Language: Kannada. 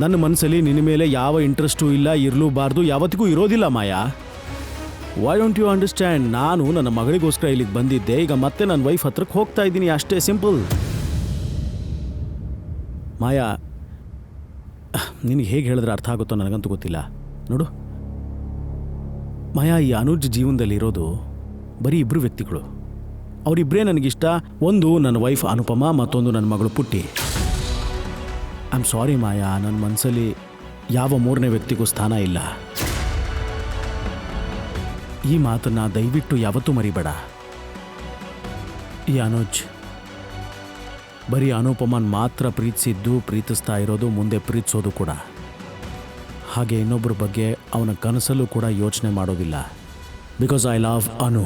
ನನ್ನ ಮನಸ್ಸಲ್ಲಿ ನಿನ್ನ ಮೇಲೆ ಯಾವ ಇಂಟ್ರೆಸ್ಟು ಇಲ್ಲ, ಇರಲೂಬಾರ್ದು, ಯಾವತ್ತಿಗೂ ಇರೋದಿಲ್ಲ Maya. Why don't you understand ನಾನು ನನ್ನ ಮಗಳಿಗೋಸ್ಕರ ಇಲ್ಲಿಗೆ ಬಂದಿದ್ದೆ, ಈಗ ಮತ್ತೆ ನನ್ನ ವೈಫ್ ಹತ್ರಕ್ಕೆ ಹೋಗ್ತಾ ಇದ್ದೀನಿ, ಅಷ್ಟೇ ಸಿಂಪಲ್ ಮಾಯಾ, ನಿನಗೆ ಹೇಗೆ ಹೇಳಿದ್ರೆ ಅರ್ಥ ಆಗುತ್ತೋ ನನಗಂತೂ ಗೊತ್ತಿಲ್ಲ. ನೋಡು. ಮಾಯಾ, ಈ ಅನುಜ್ ಜೀವನದಲ್ಲಿ ಇರೋದು ಬರೀ ಇಬ್ಬರು ವ್ಯಕ್ತಿಗಳು. ಅವರಿಬ್ಬರೇ ನನಗಿಷ್ಟ, ಒಂದು ನನ್ನ ವೈಫ್ ಅನುಪಮ, ಮತ್ತೊಂದು ನನ್ನ ಮಗಳು ಪುಟ್ಟಿ. ಆಮ್ ಸಾರಿ ಮಾಯಾ ನನ್ನ ಮನಸ್ಸಲ್ಲಿ ಯಾವ ಮೂರನೇ ವ್ಯಕ್ತಿಗೂ ಸ್ಥಾನ ಇಲ್ಲ. ಈ ಮಾತನ್ನು ದಯವಿಟ್ಟು ಯಾವತ್ತೂ ಮರಿಬೇಡ. ಈ ಅನುಜ್, ಬರೀ ಅನುಪಮನ್ ಮಾತ್ರ ಪ್ರೀತಿಸಿದ್ದು, ಪ್ರೀತಿಸ್ತಾ ಇರೋದು, ಮುಂದೆ ಪ್ರೀತಿಸೋದು ಕೂಡ. ಹಾಗೆ ಇನ್ನೊಬ್ಬರ ಬಗ್ಗೆ ಅವನ ಕನಸಲ್ಲೂ ಕೂಡ ಯೋಚನೆ ಮಾಡೋದಿಲ್ಲ. Because I love Anu